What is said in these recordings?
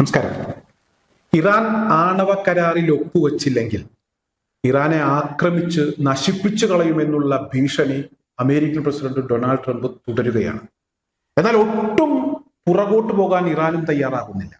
നമസ്കാരം. ഇറാൻ ആണവ കരാറിൽ ഒപ്പുവച്ചില്ലെങ്കിൽ ഇറാനെ ആക്രമിച്ച് നശിപ്പിച്ചു കളയുമെന്നുള്ള ഭീഷണി അമേരിക്കൻ പ്രസിഡന്റ് ഡൊണാൾഡ് ട്രംപ് തുടരുകയാണ്. എന്നാൽ ഒട്ടും പുറകോട്ട് പോകാൻ ഇറാനും തയ്യാറാകുന്നില്ല.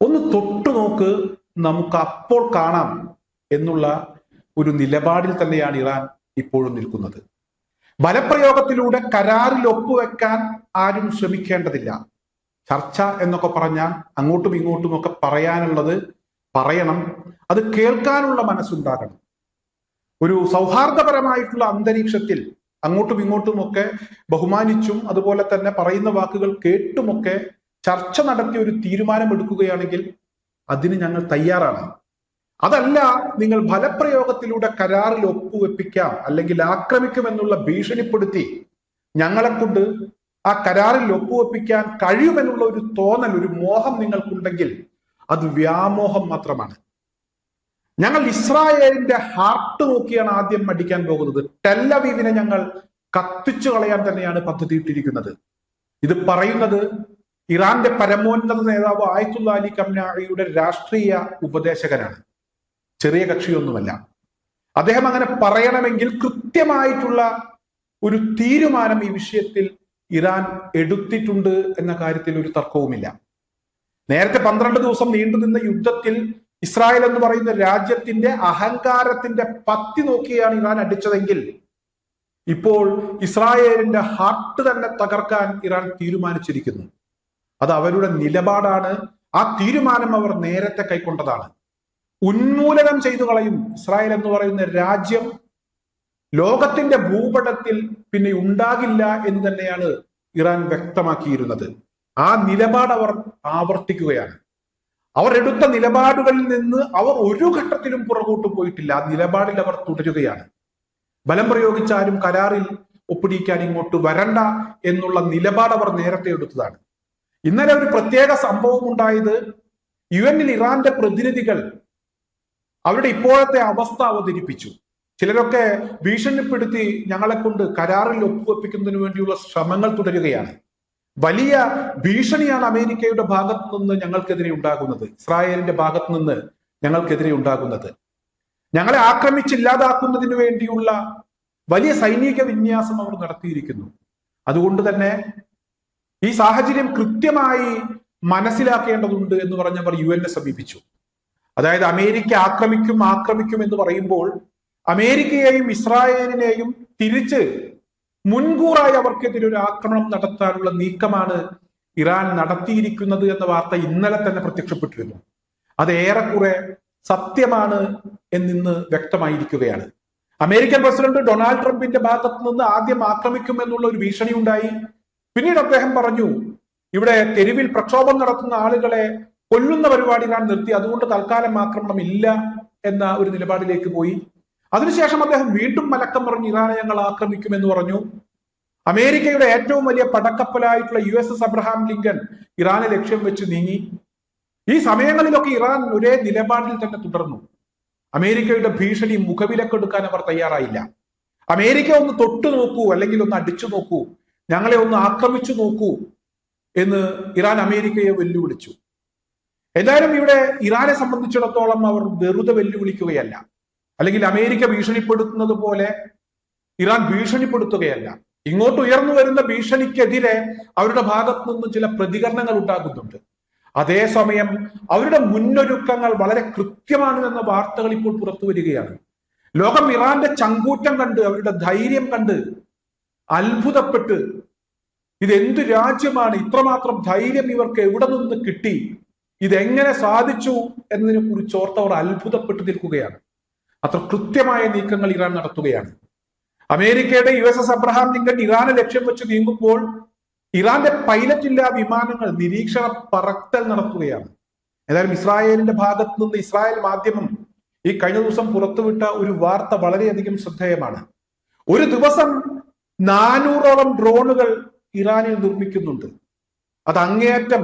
ഒന്ന് തൊട്ടു നോക്ക് നമുക്ക് അപ്പോൾ കാണാം എന്നുള്ള ഒരു നിലപാടിൽ തന്നെയാണ് ഇറാൻ ഇപ്പോഴും നിൽക്കുന്നത്. ബലപ്രയോഗത്തിലൂടെ കരാറിൽ ഒപ്പുവെക്കാൻ ആരും ശ്രമിക്കേണ്ടതില്ല. ചർച്ച എന്നൊക്കെ പറഞ്ഞാൽ അങ്ങോട്ടും ഇങ്ങോട്ടും ഒക്കെ പറയാനുള്ളത് പറയണം. അത് കേൾക്കാനുള്ള മനസ്സുണ്ടാകണം. ഒരു സൗഹാർദ്ദപരമായിട്ടുള്ള അന്തരീക്ഷത്തിൽ അങ്ങോട്ടും ഇങ്ങോട്ടും ഒക്കെ ബഹുമാനിച്ചും അതുപോലെ തന്നെ പറയുന്ന വാക്കുകൾ കേട്ടുമൊക്കെ ചർച്ച നടത്തി ഒരു തീരുമാനം എടുക്കുകയാണെങ്കിൽ അതിന് ഞങ്ങൾ തയ്യാറാണ്. അതല്ല നിങ്ങൾ ഫലപ്രയോഗത്തിലൂടെ കരാറിൽ ഒപ്പുവെപ്പിക്കാം അല്ലെങ്കിൽ ആക്രമിക്കുമെന്നുള്ള ഭീഷണിപ്പെടുത്തി ഞങ്ങളെ കൊണ്ട് ആ കരാറിൽ ഒപ്പുവെപ്പിക്കാൻ കഴിയുമെന്നുള്ള ഒരു തോന്നൽ ഒരു മോഹം നിങ്ങൾക്കുണ്ടെങ്കിൽ അത് വ്യാമോഹം മാത്രമാണ്. ഞങ്ങൾ ഇസ്രായേലിന്റെ ഹാർട്ട് നോക്കിയാണ് ആദ്യം മടിക്കാൻ പോകുന്നത്. ടെല്ലവീവിനെ ഞങ്ങൾ കത്തിച്ചു കളയാൻ തന്നെയാണ് പദ്ധതി ഇട്ടിരിക്കുന്നത്. ഇത് പറയുന്നത് ഇറാന്റെ പരമോന്നത നേതാവ് ആയത്തുള്ള അലി കംനാഴിയുടെ രാഷ്ട്രീയ ഉപദേശകനാണ്. ചെറിയ കക്ഷിയൊന്നുമല്ല. അദ്ദേഹം അങ്ങനെ പറയണമെങ്കിൽ കൃത്യമായിട്ടുള്ള ഒരു തീരുമാനം ഈ വിഷയത്തിൽ ഇറാൻ എടുത്തിട്ടുണ്ട് എന്ന കാര്യത്തിൽ ഒരു തർക്കവുമില്ല. നേരത്തെ പന്ത്രണ്ട് ദിവസം നീണ്ടുനിന്ന യുദ്ധത്തിൽ ഇസ്രായേൽ എന്ന് പറയുന്ന രാജ്യത്തിന്റെ അഹങ്കാരത്തിന്റെ പത്തി നോക്കിയാണ് ഇറാൻ അടിച്ചതെങ്കിൽ ഇപ്പോൾ ഇസ്രായേലിന്റെ ഹാർട്ട് തന്നെ തകർക്കാൻ ഇറാൻ തീരുമാനിച്ചിരിക്കുന്നു. അത് അവരുടെ നിലപാടാണ്. ആ തീരുമാനം അവർ നേരത്തെ കൈക്കൊണ്ടതാണ്. ഉന്മൂലനം ചെയ്തു കളയും ഇസ്രായേൽ എന്ന് പറയുന്ന രാജ്യം ലോകത്തിന്റെ ഭൂപടത്തിൽ പിന്നെ ഉണ്ടാകില്ല എന്ന് തന്നെയാണ് ഇറാൻ വ്യക്തമാക്കിയിരുന്നത്. ആ നിലപാട് അവർ ആവർത്തിക്കുകയാണ്. അവർ എടുത്ത നിലപാടുകളിൽ നിന്ന് അവർ ഒരു ഘട്ടത്തിലും പുറകോട്ട് പോയിട്ടില്ല. ആ നിലപാടിൽ അവർ തുടരുകയാണ്. ബലം പ്രയോഗിച്ചാലും കരാറിൽ ഒപ്പിടിക്കാൻ ഇങ്ങോട്ട് വരണ്ട എന്നുള്ള നിലപാട് അവർ നേരത്തെ എടുത്തതാണ്. ഇന്നലെ ഒരു പ്രത്യേക സംഭവം ഉണ്ടായത് യു എന്നിൽ ഇറാന്റെ പ്രതിനിധികൾ അവരുടെ ഇപ്പോഴത്തെ അവസ്ഥ അവതരിപ്പിച്ചു. ചിലരൊക്കെ ഭീഷണിപ്പെടുത്തി ഞങ്ങളെ കൊണ്ട് കരാറിൽ ഒപ്പുവെപ്പിക്കുന്നതിന് വേണ്ടിയുള്ള ശ്രമങ്ങൾ തുടരുകയാണ്. വലിയ ഭീഷണിയാണ് അമേരിക്കയുടെ ഭാഗത്തു നിന്ന് ഞങ്ങൾക്കെതിരെ ഉണ്ടാകുന്നത്. ഇസ്രായേലിന്റെ ഭാഗത്തു നിന്ന് ഞങ്ങൾക്കെതിരെ ഉണ്ടാകുന്നത്. ഞങ്ങളെ ആക്രമിച്ചില്ലാതാക്കുന്നതിന് വേണ്ടിയുള്ള വലിയ സൈനിക വിന്യാസം അവർ നടത്തിയിരിക്കുന്നു. അതുകൊണ്ട് തന്നെ ഈ സാഹചര്യം കൃത്യമായി മനസ്സിലാക്കേണ്ടതുണ്ട് എന്ന് പറഞ്ഞവർ യു എന്നെ സമീപിച്ചു. അതായത് അമേരിക്ക ആക്രമിക്കും ആക്രമിക്കും എന്ന് പറയുമ്പോൾ അമേരിക്കയെയും ഇസ്രായേലിനെയും തിരിച്ച് മുൻകൂറായി അവർക്കെതിരെ ഒരു ആക്രമണം നടത്താനുള്ള നീക്കമാണ് ഇറാൻ നടത്തിയിരിക്കുന്നത് എന്ന വാർത്ത ഇന്നലെ തന്നെ പ്രത്യക്ഷപ്പെട്ടിരുന്നു. അത് ഏറെക്കുറെ സത്യമാണ് എന്നിന്ന് വ്യക്തമായിരിക്കുകയാണ്. അമേരിക്കൻ പ്രസിഡന്റ് ഡൊണാൾഡ് ട്രംപിന്റെ ഭാഗത്ത് നിന്ന് ആദ്യം ആക്രമിക്കുമെന്നുള്ള ഒരു ഭീഷണി ഉണ്ടായി. പിന്നീട് അദ്ദേഹം പറഞ്ഞു ഇവിടെ തെരുവിൽ പ്രക്ഷോഭം നടത്തുന്ന ആളുകളെ കൊല്ലുന്ന പരിപാടി ഞാൻ നിർത്തി. അതുകൊണ്ട് തൽക്കാലം ആക്രമണം ഇല്ല എന്ന ഒരു നിലപാടിലേക്ക് പോയി. അതിനുശേഷം അദ്ദേഹം വീണ്ടും മലക്കം പറഞ്ഞു ഇറാനെ ഞങ്ങൾ ആക്രമിക്കുമെന്ന് പറഞ്ഞു. അമേരിക്കയുടെ ഏറ്റവും വലിയ പടക്കപ്പലായിട്ടുള്ള U S S Abraham Lincoln ഇറാനെ ലക്ഷ്യം വെച്ച് നീങ്ങി. ഈ സമയങ്ങളിലൊക്കെ ഇറാൻ ഒരേ നിലപാടിൽ തന്നെ തുടർന്നു. അമേരിക്കയുടെ ഭീഷണി മുഖവിലക്കെടുക്കാൻ അവർ തയ്യാറായില്ല. അമേരിക്ക ഒന്ന് തൊട്ടു നോക്കൂ അല്ലെങ്കിൽ ഒന്ന് അടിച്ചു നോക്കൂ ഞങ്ങളെ ഒന്ന് ആക്രമിച്ചു നോക്കൂ എന്ന് ഇറാൻ അമേരിക്കയെ വെല്ലുവിളിച്ചു. എന്തായാലും ഇവിടെ ഇറാനെ സംബന്ധിച്ചിടത്തോളം അവർ വെറുതെ വെല്ലുവിളിക്കുകയല്ല. അല്ലെങ്കിൽ അമേരിക്ക ഭീഷണിപ്പെടുത്തുന്നത് പോലെ ഇറാൻ ഭീഷണിപ്പെടുത്തുകയല്ല. ഇങ്ങോട്ട് ഉയർന്നു വരുന്ന ഭീഷണിക്കെതിരെ അവരുടെ ഭാഗത്തു നിന്നും ചില പ്രതികരണങ്ങൾ ഉണ്ടാകുന്നുണ്ട്. അതേസമയം അവരുടെ മുന്നൊരുക്കങ്ങൾ വളരെ കൃത്യമാണ് എന്ന വാർത്തകൾ ഇപ്പോൾ പുറത്തു വരികയാണ്. ലോകം ഇറാന്റെ ചങ്കൂറ്റം കണ്ട് അവരുടെ ധൈര്യം കണ്ട് അത്ഭുതപ്പെട്ട് ഇതെന്ത് രാജ്യമാണ് ഇത്രമാത്രം ധൈര്യം ഇവർക്ക് എവിടെ നിന്ന് കിട്ടി ഇതെങ്ങനെ സാധിച്ചു എന്നതിനെ കുറിച്ച് ഓർത്തവർ അത്ഭുതപ്പെട്ടു നിൽക്കുകയാണ്. അത്ര കൃത്യമായ നീക്കങ്ങൾ ഇറാൻ നടത്തുകയാണ്. അമേരിക്കയുടെ U S S Abraham Lincoln ഇറാനെ ലക്ഷ്യം വെച്ച് നീങ്ങുമ്പോൾ ഇറാന്റെ പൈലറ്റ് ഇല്ലാ വിമാനങ്ങൾ നിരീക്ഷണ പറക്കൽ നടത്തുകയാണ്. ഏതായാലും ഇസ്രായേലിന്റെ ഭാഗത്ത് നിന്ന് ഇസ്രായേൽ മാധ്യമം ഈ കഴിഞ്ഞ ദിവസം പുറത്തുവിട്ട ഒരു വാർത്ത വളരെയധികം ശ്രദ്ധേയമാണ്. ഒരു ദിവസം നാനൂറോളം ഡ്രോണുകൾ ഇറാനിൽ നിർമ്മിക്കുന്നുണ്ട്. അത് അങ്ങേയറ്റം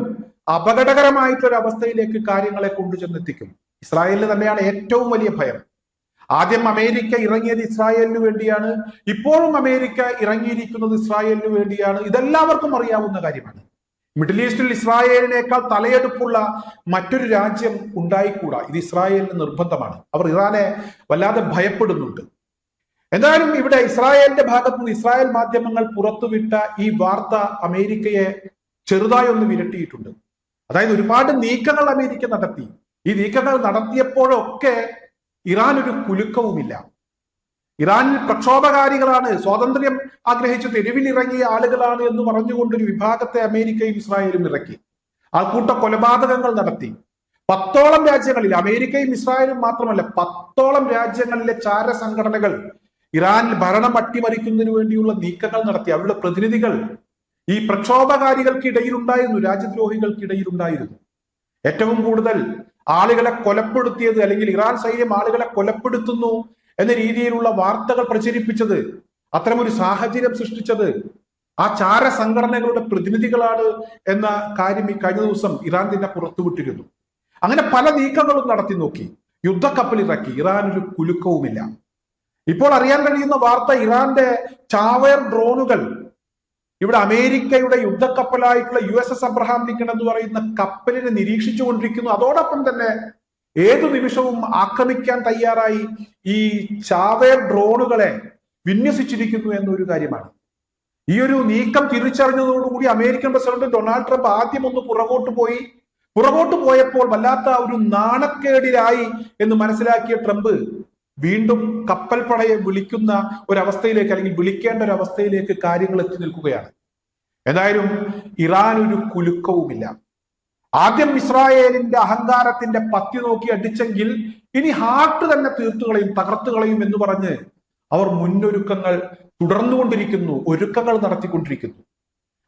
അപകടകരമായിട്ടൊരു അവസ്ഥയിലേക്ക് കാര്യങ്ങളെ കൊണ്ടുചെന്നെത്തിക്കും. ഇസ്രായേലിന് തന്നെയാണ് ഏറ്റവും വലിയ ഭയം. ആദ്യം അമേരിക്ക ഇറങ്ങിയത് ഇസ്രായേലിന് വേണ്ടിയാണ്. ഇപ്പോഴും അമേരിക്ക ഇറങ്ങിയിരിക്കുന്നത് ഇസ്രായേലിന് വേണ്ടിയാണ്. ഇതെല്ലാവർക്കും അറിയാവുന്ന കാര്യമാണ്. മിഡിൽ ഈസ്റ്റിൽ ഇസ്രായേലിനേക്കാൾ തലയെടുപ്പുള്ള മറ്റൊരു രാജ്യം ഉണ്ടായിക്കൂടാ. ഇത് ഇസ്രായേലിന് നിർബന്ധമാണ്. അവർ ഇറാനെ വല്ലാതെ ഭയപ്പെടുന്നുണ്ട്. എന്തായാലും ഇവിടെ ഇസ്രായേലിന്റെ ഭാഗത്ത് നിന്ന് ഇസ്രായേൽ മാധ്യമങ്ങൾ പുറത്തുവിട്ട ഈ വാർത്ത അമേരിക്കയെ ചെറുതായി ഒന്ന് വിരട്ടിയിട്ടുണ്ട്. അതായത് ഒരുപാട് നീക്കങ്ങൾ അമേരിക്ക നടത്തി. ഈ നീക്കങ്ങൾ നടത്തിയപ്പോഴൊക്കെ ഇറാൻ ഒരു കുലുക്കവുമില്ല. ഇറാനിൽ പ്രക്ഷോഭകാരികളാണ്. സ്വാതന്ത്ര്യം ആഗ്രഹിച്ച് തെരുവിലിറങ്ങിയ ആളുകളാണ് എന്ന് പറഞ്ഞുകൊണ്ടൊരു വിഭാഗത്തെ അമേരിക്കയും ഇസ്രായേലും ഇറക്കി. ആൾക്കൂട്ട കൊലപാതകങ്ങൾ നടത്തി. പത്തോളം രാജ്യങ്ങളിൽ അമേരിക്കയും ഇസ്രായേലും മാത്രമല്ല പത്തോളം രാജ്യങ്ങളിലെ ചാര സംഘടനകൾ ഇറാനിൽ ഭരണം അട്ടിമറിക്കുന്നതിന് വേണ്ടിയുള്ള നീക്കങ്ങൾ നടത്തി. അവരുടെ പ്രതിനിധികൾ ഈ പ്രക്ഷോഭകാരികൾക്കിടയിലുണ്ടായിരുന്നു രാജ്യദ്രോഹികൾക്കിടയിലുണ്ടായിരുന്നു. ഏറ്റവും കൂടുതൽ ആളുകളെ കൊലപ്പെടുത്തിയത് അല്ലെങ്കിൽ ഇറാൻ സൈന്യം ആളുകളെ കൊലപ്പെടുത്തുന്നു എന്ന രീതിയിലുള്ള വാർത്തകൾ പ്രചരിപ്പിച്ചത് അത്തരമൊരു സാഹചര്യം സൃഷ്ടിച്ചത് ആ ചാര സംഘടനകളുടെ പ്രതിനിധികളാണ് എന്ന കാര്യം ഈ കഴിഞ്ഞ ദിവസം ഇറാൻ തന്നെ പുറത്തുവിട്ടിരുന്നു. അങ്ങനെ പല നീക്കങ്ങളും നടത്തി നോക്കി. യുദ്ധക്കപ്പൽ ഇറക്കി. ഇറാൻ ഒരു കുലുക്കവുമില്ല. ഇപ്പോൾ അറിയാൻ കഴിയുന്ന വാർത്ത ഇറാന്റെ ചാവേർ ഡ്രോണുകൾ ഇവിടെ അമേരിക്കയുടെ യുദ്ധക്കപ്പലായിട്ടുള്ള U S S Abraham Lincoln എന്ന് പറയുന്ന കപ്പലിനെ നിരീക്ഷിച്ചു കൊണ്ടിരിക്കുന്നു അതോടൊപ്പം തന്നെ ഏതു നിമിഷവും ആക്രമിക്കാൻ തയ്യാറായി ഈ ചാവേർ ഡ്രോണുകളെ വിന്യസിച്ചിരിക്കുന്നു എന്നൊരു കാര്യമാണ്. ഈ ഒരു നീക്കം തിരിച്ചറിഞ്ഞതോടുകൂടി അമേരിക്കൻ പ്രസിഡന്റ് ഡൊണാൾഡ് ട്രംപ് ആദ്യം ഒന്ന് പുറകോട്ട് പോയി. പുറകോട്ട് പോയപ്പോൾ വല്ലാത്ത ഒരു നാണക്കേടിലായി എന്ന് മനസ്സിലാക്കിയ ട്രംപ് വീണ്ടും കപ്പൽപ്പടയെ പടയെ വിളിക്കുന്ന ഒരവസ്ഥയിലേക്ക് അല്ലെങ്കിൽ വിളിക്കേണ്ട ഒരു അവസ്ഥയിലേക്ക് കാര്യങ്ങൾ എത്തി നിൽക്കുകയാണ്. എന്തായാലും ഇറാൻ ഒരു കുലുക്കവുമില്ല. ആദ്യം ഇസ്രായേലിന്റെ അഹങ്കാരത്തിന്റെ പത്തി നോക്കി അടിച്ചെങ്കിൽ ഇനി ഹാർട്ട് തന്നെ തീർത്തുകളയും തകർത്തുകളയും എന്ന് പറഞ്ഞ് അവർ മുന്നൊരുക്കങ്ങൾ തുടർന്നുകൊണ്ടിരിക്കുന്നു ഒരുക്കങ്ങൾ നടത്തിക്കൊണ്ടിരിക്കുന്നു.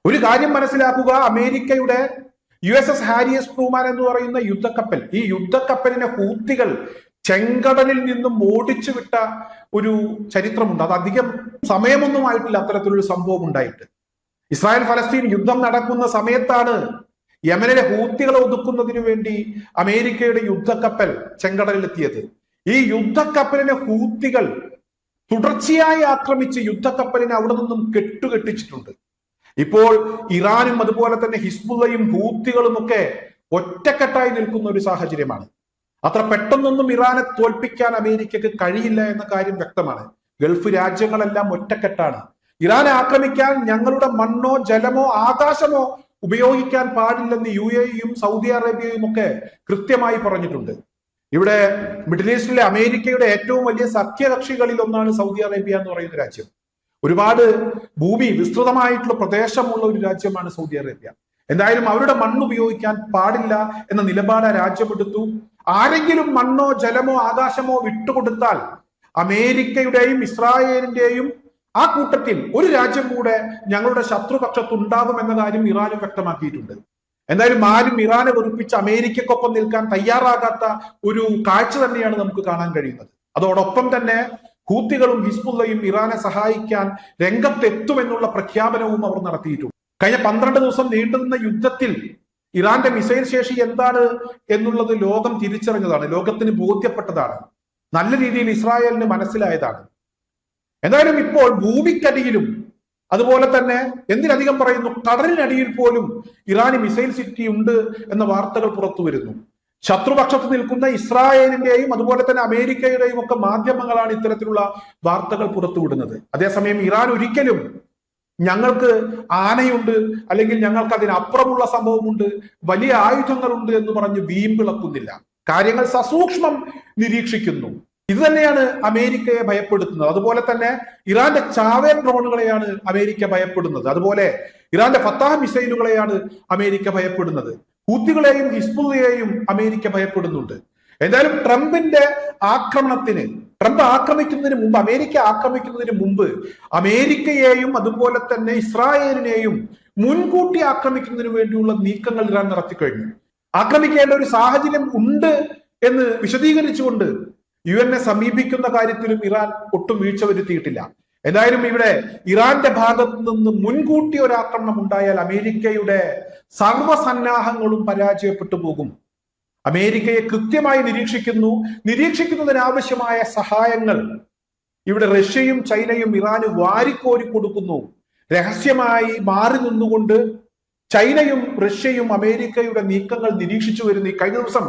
ഒരു കാര്യം മനസ്സിലാക്കുക അമേരിക്കയുടെ U S S Harry S Truman എന്ന് പറയുന്ന യുദ്ധക്കപ്പൽ ഈ യുദ്ധക്കപ്പലിനെ ഹൂത്തികൾ ചെങ്കടലിൽ നിന്നും ഓടിച്ചു വിട്ട ഒരു ചരിത്രമുണ്ട്. അത് അധികം സമയമൊന്നും ആയിട്ടില്ല അത്തരത്തിലൊരു സംഭവം ഉണ്ടായിട്ട്. ഇസ്രായേൽ ഫലസ്തീൻ യുദ്ധം നടക്കുന്ന സമയത്താണ് യമനിലെ ഹൂത്തികളെ ഒതുക്കുന്നതിന് വേണ്ടി അമേരിക്കയുടെ യുദ്ധക്കപ്പൽ ചെങ്കടലിലെത്തിയത്. ഈ യുദ്ധക്കപ്പലിനെ ഹൂത്തികൾ തുടർച്ചയായി ആക്രമിച്ച് യുദ്ധക്കപ്പലിനെ അവിടെ നിന്നും കെട്ടുകെട്ടിച്ചിട്ടുണ്ട്. ഇപ്പോൾ ഇറാനും അതുപോലെ തന്നെ ഹിസ്ബുള്ളയും ഹൂത്തികളും ഒക്കെ ഒറ്റക്കെട്ടായി നിൽക്കുന്ന ഒരു സാഹചര്യമാണ്. അത്ര പെട്ടെന്നൊന്നും ഇറാനെ തോൽപ്പിക്കാൻ അമേരിക്കക്ക് കഴിയില്ല എന്ന കാര്യം വ്യക്തമാണ്. ഗൾഫ് രാജ്യങ്ങളെല്ലാം ഒറ്റക്കെട്ടാണ്. ഇറാനെ ആക്രമിക്കാൻ ഞങ്ങളുടെ മണ്ണോ ജലമോ ആകാശമോ ഉപയോഗിക്കാൻ പാടില്ലെന്ന് യു എയും സൗദി അറേബ്യയും ഒക്കെ കൃത്യമായി പറഞ്ഞിട്ടുണ്ട്. ഇവിടെ മിഡിൽ ഈസ്റ്റിലെ അമേരിക്കയുടെ ഏറ്റവും വലിയ സഖ്യകക്ഷികളിൽ ഒന്നാണ് സൗദി അറേബ്യ എന്ന് പറയുന്ന രാജ്യം. ഒരുപാട് ഭൂമി വിസ്തൃതമായിട്ടുള്ള പ്രദേശമുള്ള ഒരു രാജ്യമാണ് സൗദി അറേബ്യ. എന്തായാലും അവരുടെ മണ്ണ് ഉപയോഗിക്കാൻ പാടില്ല എന്ന നിലപാട് ആ രാജ്യമെടുത്തു ആരെങ്കിലും മണ്ണോ ജലമോ ആകാശമോ വിട്ടുകൊടുത്താൽ അമേരിക്കയുടെയും ഇസ്രായേലിന്റെയും ആ കൂട്ടത്തിൽ ഒരു രാജ്യം കൂടെ ഞങ്ങളുടെ ശത്രുപക്ഷത്ത് ഉണ്ടാകും എന്ന കാര്യം ഇറാനും വ്യക്തമാക്കിയിട്ടുണ്ട്. എന്തായാലും ആരും ഇറാനെ വെറുപ്പിച്ച് അമേരിക്കക്കൊപ്പം നിൽക്കാൻ തയ്യാറാകാത്ത ഒരു കാഴ്ച തന്നെയാണ് നമുക്ക് കാണാൻ കഴിയുന്നത്. അതോടൊപ്പം തന്നെ ഹൂത്തികളും ഹിസ്ബുള്ളയും ഇറാനെ സഹായിക്കാൻ രംഗത്തെത്തുമെന്നുള്ള പ്രഖ്യാപനവും അവർ നടത്തിയിട്ടുണ്ട്. കഴിഞ്ഞ പന്ത്രണ്ട് ദിവസം നീണ്ടുനിന്ന യുദ്ധത്തിൽ ഇറാന്റെ മിസൈൽ ശേഷി എന്താണ് എന്നുള്ളത് ലോകം തിരിച്ചറിഞ്ഞതാണ് ലോകത്തിന് ബോധ്യപ്പെട്ടതാണ് നല്ല രീതിയിൽ ഇസ്രായേലിന് മനസ്സിലായതാണ്. എന്തായാലും ഇപ്പോൾ ഭൂമിക്കടിയിലും അതുപോലെ തന്നെ എന്തിനധികം പറയുന്നു കടലിനടിയിൽ പോലും ഇറാന് മിസൈൽ സിറ്റി ഉണ്ട് എന്ന വാർത്തകൾ പുറത്തു വരുന്നു. ശത്രുപക്ഷത്ത് നിൽക്കുന്ന ഇസ്രായേലിന്റെയും അതുപോലെ തന്നെ അമേരിക്കയുടെയും ഒക്കെ മാധ്യമങ്ങളാണ് ഇത്തരത്തിലുള്ള വാർത്തകൾ പുറത്തുവിടുന്നത് അതേസമയം ഇറാൻ ഒരിക്കലും ഞങ്ങൾക്ക് ആനയുണ്ട് അല്ലെങ്കിൽ ഞങ്ങൾക്ക് അതിനപ്പുറമുള്ള സംഭവമുണ്ട് വലിയ ആയുധങ്ങളുണ്ട് എന്ന് പറഞ്ഞ് വീമ്പിളക്കുന്നില്ല കാര്യങ്ങൾ സസൂക്ഷ്മം നിരീക്ഷിക്കുന്നു. ഇത് തന്നെയാണ് അമേരിക്കയെ ഭയപ്പെടുത്തുന്നത്. അതുപോലെ തന്നെ ഇറാന്റെ ചാവേർ ഡ്രോണുകളെയാണ് അമേരിക്ക ഭയപ്പെടുന്നത്. അതുപോലെ ഇറാന്റെ ഫത്താഹ് മിസൈലുകളെയാണ് അമേരിക്ക ഭയപ്പെടുന്നത്. ഹൂത്തികളെയും ഹിസ്ബുള്ളയെയും അമേരിക്ക ഭയപ്പെടുന്നുണ്ട്. എന്തായാലും ട്രംപിന്റെ ആക്രമണത്തിന് ട്രംപ് ആക്രമിക്കുന്നതിന് മുമ്പ് അമേരിക്ക ആക്രമിക്കുന്നതിന് മുമ്പ് അമേരിക്കയെയും അതുപോലെ തന്നെ ഇസ്രായേലിനെയും മുൻകൂട്ടി ആക്രമിക്കുന്നതിന് വേണ്ടിയുള്ള നീക്കങ്ങൾ ഇറാൻ നടത്തിക്കഴിഞ്ഞു ആക്രമിക്കേണ്ട ഒരു സാഹചര്യം ഉണ്ട് എന്ന് വിശദീകരിച്ചുകൊണ്ട് യു എന്നെ സമീപിക്കുന്ന കാര്യത്തിലും ഇറാൻ ഒട്ടും വീഴ്ച വരുത്തിയിട്ടില്ല. എന്തായാലും ഇവിടെ ഇറാന്റെ ഭാഗത്ത് നിന്ന് മുൻകൂട്ടി ഒരു ആക്രമണം ഉണ്ടായാൽ അമേരിക്കയുടെ സർവസന്നാഹങ്ങളും പരാജയപ്പെട്ടു പോകും. അമേരിക്കയെ കൃത്യമായി നിരീക്ഷിക്കുന്നു. നിരീക്ഷിക്കുന്നതിനാവശ്യമായ സഹായങ്ങൾ ഇവിടെ റഷ്യയും ചൈനയും ഇറാന് വാരിക്കോരി കൊടുക്കുന്നു. രഹസ്യമായി മാറി നിന്നുകൊണ്ട് ചൈനയും റഷ്യയും അമേരിക്കയുടെ നീക്കങ്ങൾ നിരീക്ഷിച്ചു വരുന്നു. ഈ കഴിഞ്ഞ ദിവസം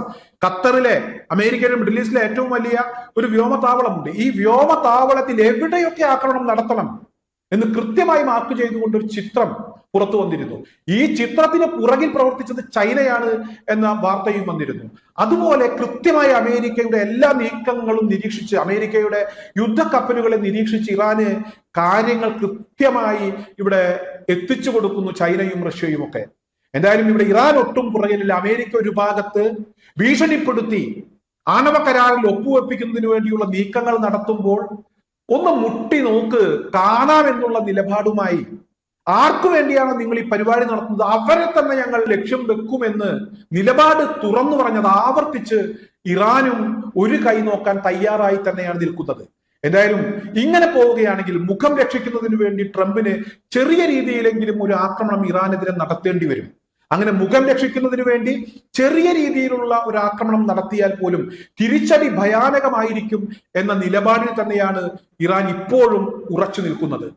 ഖത്തറിലെ അമേരിക്കയുടെ മിഡിൽ ഈസ്റ്റിലെ ഏറ്റവും വലിയ ഒരു വ്യോമതാവളമുണ്ട് ഈ വ്യോമതാവളത്തിൽ എവിടെയൊക്കെ ആക്രമണം നടത്തണം? എന്ന് കൃത്യമായി മാർക്ക് ചെയ്തുകൊണ്ട് ഒരു ചിത്രം പുറത്തു വന്നിരുന്നു. ഈ ചിത്രത്തിന് പുറകിൽ പ്രവർത്തിച്ചത് ചൈനയാണ് എന്ന വാർത്തയും വന്നിരുന്നു. അതുപോലെ കൃത്യമായി അമേരിക്കയുടെ എല്ലാ നീക്കങ്ങളും നിരീക്ഷിച്ച് അമേരിക്കയുടെ യുദ്ധക്കപ്പലുകളെ നിരീക്ഷിച്ച് ഇറാന് കാര്യങ്ങൾ കൃത്യമായി ഇവിടെ എത്തിച്ചു കൊടുക്കുന്നു ചൈനയും റഷ്യയും ഒക്കെ. എന്തായാലും ഇവിടെ ഇറാൻ ഒട്ടും പുറകിലില്ല. അമേരിക്ക ഒരു ഭാഗത്ത് ഭീഷണിപ്പെടുത്തി ആണവ കരാറിൽ ഒപ്പുവെപ്പിക്കുന്നതിന് വേണ്ടിയുള്ള നീക്കങ്ങൾ നടത്തുമ്പോൾ ഒന്ന് മുട്ടി നോക്ക് കാണാം എന്നുള്ള നിലപാടുമായി ആർക്കു വേണ്ടിയാണ് നിങ്ങൾ ഈ പരിപാടി നടത്തുന്നത്? അവരെ തന്നെ ഞങ്ങൾ ലക്ഷ്യം വെക്കുമെന്ന് നിലപാട് തുറന്നു പറഞ്ഞത് ആവർത്തിച്ച് ഇറാനും ഒരു കൈ നോക്കാൻ തയ്യാറായി തന്നെയാണ് നിൽക്കുന്നത്. എന്തായാലും ഇങ്ങനെ പോവുകയാണെങ്കിൽ മുഖം രക്ഷിക്കുന്നതിന് വേണ്ടി ട്രംപിന് ചെറിയ രീതിയിലെങ്കിലും ഒരു ആക്രമണം ഇറാനെതിരെ നടത്തേണ്ടി വരും. അങ്ങനെ മുഖം രക്ഷിക്കുന്നതിന് വേണ്ടി ചെറിയ രീതിയിലുള്ള ഒരു ആക്രമണം നടത്തിയാൽ പോലും തിരിച്ചടി ഭയാനകമായിരിക്കും എന്ന നിലപാടിൽ തന്നെയാണ് ഇറാൻ ഇപ്പോഴും ഉറച്ചു നിൽക്കുന്നത്.